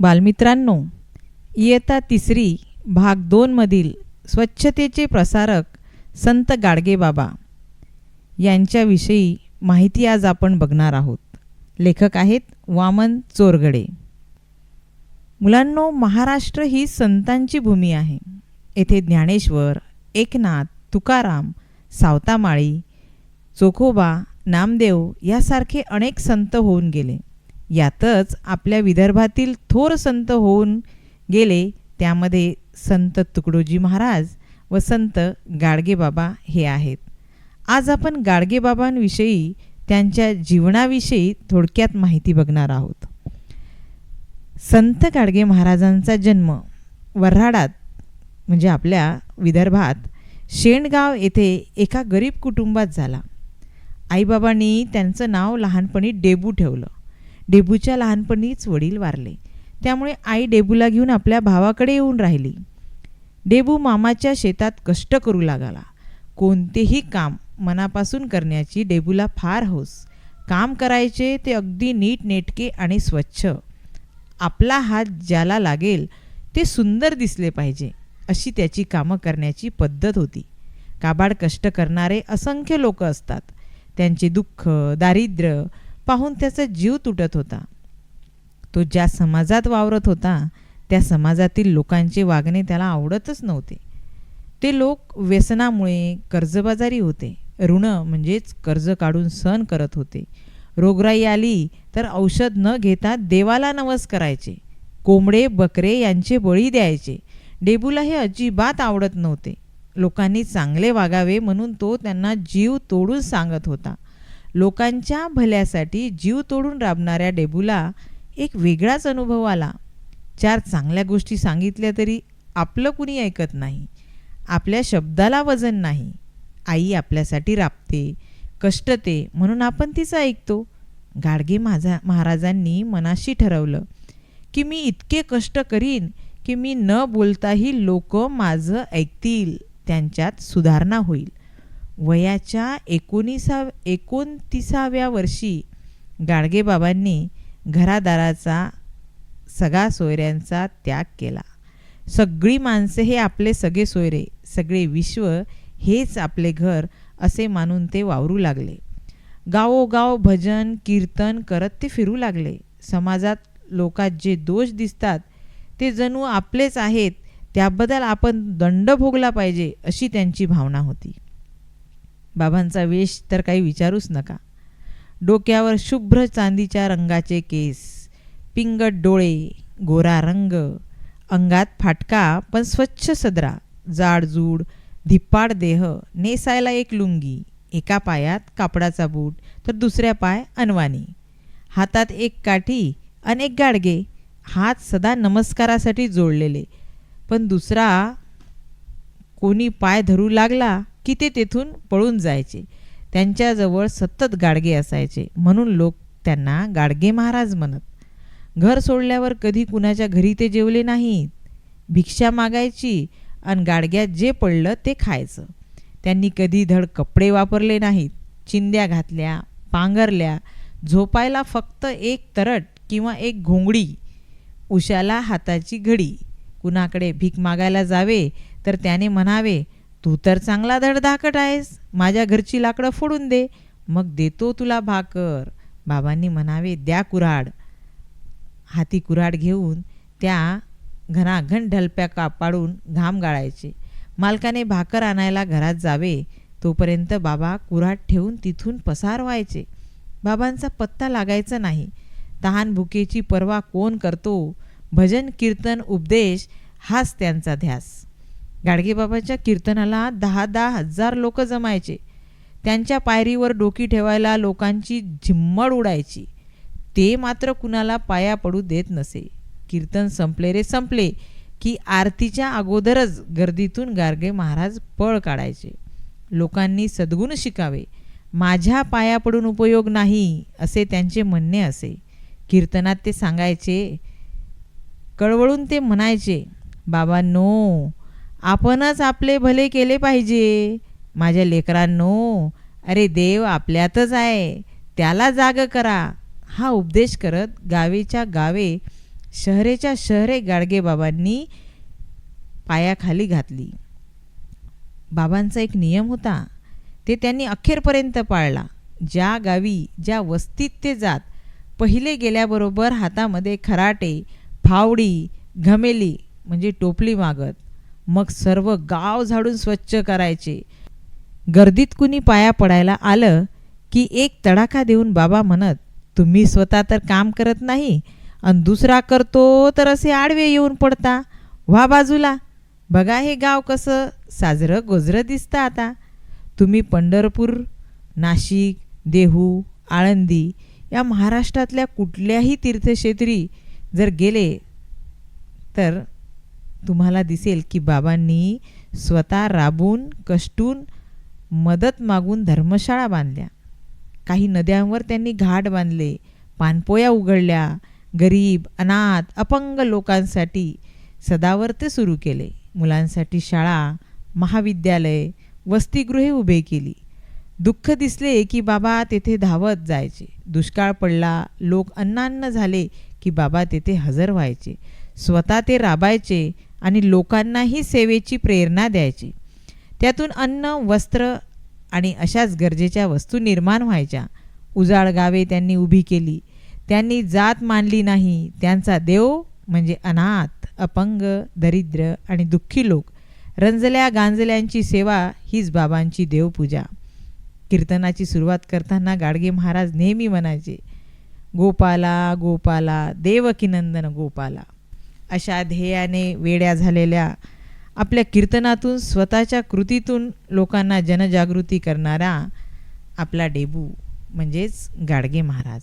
बालमित्रांनो इयत्ता तिसरी भाग दोनमधील स्वच्छतेचे प्रसारक संत गाडगेबाबा यांच्याविषयी माहिती आज आपण बघणार आहोत. लेखक आहेत वामन चोरगडे. मुलांनो महाराष्ट्र ही संतांची भूमी आहे. येथे ज्ञानेश्वर एकनाथ तुकाराम सावतामाळी चोखोबा नामदेव यासारखे अनेक संत होऊन गेले. यातच आपल्या विदर्भातील थोर संत होऊन गेले. त्यामध्ये संत तुकडोजी महाराज व संत गाडगेबाबा हे आहेत. आज आपण गाडगेबाबांविषयी त्यांच्या जीवनाविषयी थोडक्यात माहिती बघणार आहोत. संत गाडगे महाराजांचा जन्म वर्हाडात म्हणजे आपल्या विदर्भात शेणगाव येथे एका गरीब कुटुंबात झाला. आईबाबांनी त्यांचं नाव लहानपणी डेबू ठेवलं. डेबूच्या लहानपणीच वडील वारले. त्यामुळे आई डेबूला घेऊन आपल्या भावाकडे येऊन राहिली. डेबू मामाच्या शेतात कष्ट करू लागला. कोणतेही काम मनापासून करण्याची डेबूला फार हौस. काम करायचे ते अगदी नीट नेटके आणि स्वच्छ. आपला हात ज्याला लागेल ते सुंदर दिसले पाहिजे अशी त्याची कामं करण्याची पद्धत होती. काबाड कष्ट करणारे असंख्य लोक असतात. त्यांचे दुःख दारिद्र्य पाहून त्याचा जीव तुटत होता. तो ज्या समाजात वावरत होता त्या समाजातील लोकांचे वागणे त्याला आवडतच नव्हते. ते लोक व्यसनामुळे कर्जबाजारी होते. ऋण म्हणजेच कर्ज काढून सहन करत होते. रोगराई आली तर औषध न घेता देवाला नवस करायचे कोंबडे बकरे यांचे बळी द्यायचे. डेबूला हे अजिबात आवडत नव्हते. लोकांनी चांगले वागावे म्हणून तो त्यांना जीव तोडून सांगत होता. लोकांच्या भल्यासाठी जीव तोडून राबणाऱ्या डेबूला एक वेगळाच अनुभव आला. चार चांगल्या गोष्टी सांगितल्या तरी आपलं कुणी ऐकत नाही. आपल्या शब्दाला वजन नाही. आई आपल्यासाठी राबते कष्टते म्हणून आपण तिचं ऐकतो. गाडगे माझा महाराजांनी मनाशी ठरवलं की मी इतके कष्ट करीन की मी न बोलताही लोक माझं ऐकतील त्यांच्यात सुधारणा होईल. वयाच्या एकोणीसा एकोणतीसाव्या वर्षी गाडगेबाबांनी घरादाराचा सगळा सोयऱ्यांचा त्याग केला. सगळी माणसे हे आपले सगळे सोयरे सगळे विश्व हेच आपले घर असे मानून ते वावरू लागले. गावोगाव भजन कीर्तन करत ते फिरू लागले. समाजात लोकात जे दोष दिसतात ते जणू आपलेच आहेत त्याबद्दल आपण दंड भोगला पाहिजे अशी त्यांची भावना होती. बाबांचा वेश तर काही विचारूच नका. डोक्यावर शुभ्र चांदीच्या रंगाचे केस पिंगट डोळे गोरा रंग अंगात फाटका पण स्वच्छ सदरा जाडजूड धिप्पाड देह नेसायला एक लुंगी एका पायात कापडाचा बूट तर दुसऱ्या पाय अनवानी हातात एक काठी अनेक गाडगे हात सदा नमस्कारासाठी जोडलेले. पण दुसरा कोणी पाय धरू लागला की ते तेथून पळून जायचे. त्यांच्याजवळ सतत गाडगे असायचे. म्हणून लोक त्यांना गाडगे महाराज म्हणत घर सोडल्यावर कधी कुणाच्या घरी ते जेवले नाहीत? भिक्षा मागायची आणि गाडग्यात जे पडलं ते खायचं. त्यांनी कधी धड कपडे वापरले नाहीत. चिंद्या घातल्या पांघरल्या झोपायला फक्त एक तरट किंवा एक घोंगडी उशाला हाताची घडी. कुणाकडे भीक मागायला जावे तर त्याने म्हणावे तू तर चांगला धडधाकट आहेस. माझ्या घरची लाकडं फोडून दे. मग देतो तुला भाकर. बाबांनी म्हणावे द्या कुऱ्हाड. हाती कुऱ्हाड घेऊन त्या घनाघन ढलप्या कापाडून घाम गाळायचे. मालकाने भाकर आणायला घरात जावे. तोपर्यंत बाबा कुऱ्हाड ठेवून तिथून पसार व्हायचे. बाबांचा पत्ता लागायचा नाही. तहान भुकेची पर्वा कोण करतो? भजन कीर्तन उपदेश हाच त्यांचा ध्यास. गाडगेबाबाच्या कीर्तनाला दहा दहा हजार लोक जमायचे. त्यांच्या पायरीवर डोकी ठेवायला लोकांची झिम्मड उडायची. ते मात्र कुणाला पाया पडू देत नसे. कीर्तन संपले रे संपले की आरतीच्या अगोदरच गर्दीतून गार्गे महाराज पळ काढायचे. लोकांनी सद्गुण शिकावे. माझ्या पाया पडून उपयोग नाही असे त्यांचे म्हणणे असे. कीर्तनात ते सांगायचे कळवळून ते म्हणायचे बाबांनो आपणच आपले भले केले पाहिजे. माझ्या लेकरांनो अरे देव आपल्यातच आहे. त्याला जाग करा. हा उपदेश करत गावेच्या गावे शहरेच्या शहरे गाडगे बाबांनी पायाखाली घातली. बाबांचा एक नियम होता. ते त्यांनी अखेरपर्यंत पाळला. ज्या गावी ज्या वस्तीत ते जात पहिले गेल्याबरोबर हातामध्ये खराटे फावडी घमेली म्हणजे टोपली मागत. मग सर्व गाव झाडून स्वच्छ करायचे. गर्दीत कुणी पाया पडायला आलं की एक तडाखा देऊन बाबा म्हणत तुम्ही स्वतः तर काम करत नाही आणि दुसरा करतो तर असे आडवे येऊन पडता. व्हा बाजूला. बघा हे गाव कसं साजरं गोजरं दिसतं आता. तुम्ही पंढरपूर नाशिक देहू आळंदी या महाराष्ट्रातल्या कुठल्याही तीर्थक्षेत्री जर गेले तर तुम्हाला दिसेल की बाबांनी स्वतः राबून कष्टून मदत मागून धर्मशाळा बांधल्या. काही नद्यांवर त्यांनी घाट बांधले पानपोया उघडल्या गरीब अनाथ अपंग लोकांसाठी सदावर्त सुरू केले. मुलांसाठी शाळा महाविद्यालय वसतिगृहे उभे केली. दुःख दिसले की बाबा तेथे धावत जायचे. दुष्काळ पडला लोक अन्नान्न झाले की बाबा तेथे हजर व्हायचे. स्वतः ते राबायचे आणि लोकांनाही सेवेची प्रेरणा द्यायची. त्यातून अन्न वस्त्र आणि अशाच गरजेच्या वस्तू निर्माण व्हायच्या. उजाड गावे त्यांनी उभी केली. त्यांनी जात मानली नाही. त्यांचा देव म्हणजे अनाथ अपंग दरिद्र आणि दुःखी लोक. रंजल्या गांजल्यांची सेवा हीच बाबांची देवपूजा. कीर्तनाची सुरुवात करताना गाडगे महाराज नेहमी म्हणायचे गोपाला गोपाला देवकीनंदन गोपाला. अशा ध्येयाने वेड्या झालेल्या आपल्या कीर्तनातून स्वतःच्या कृतीतून लोकांना जनजागृती करणारा आपला डेबू म्हणजेच गाडगे महाराज.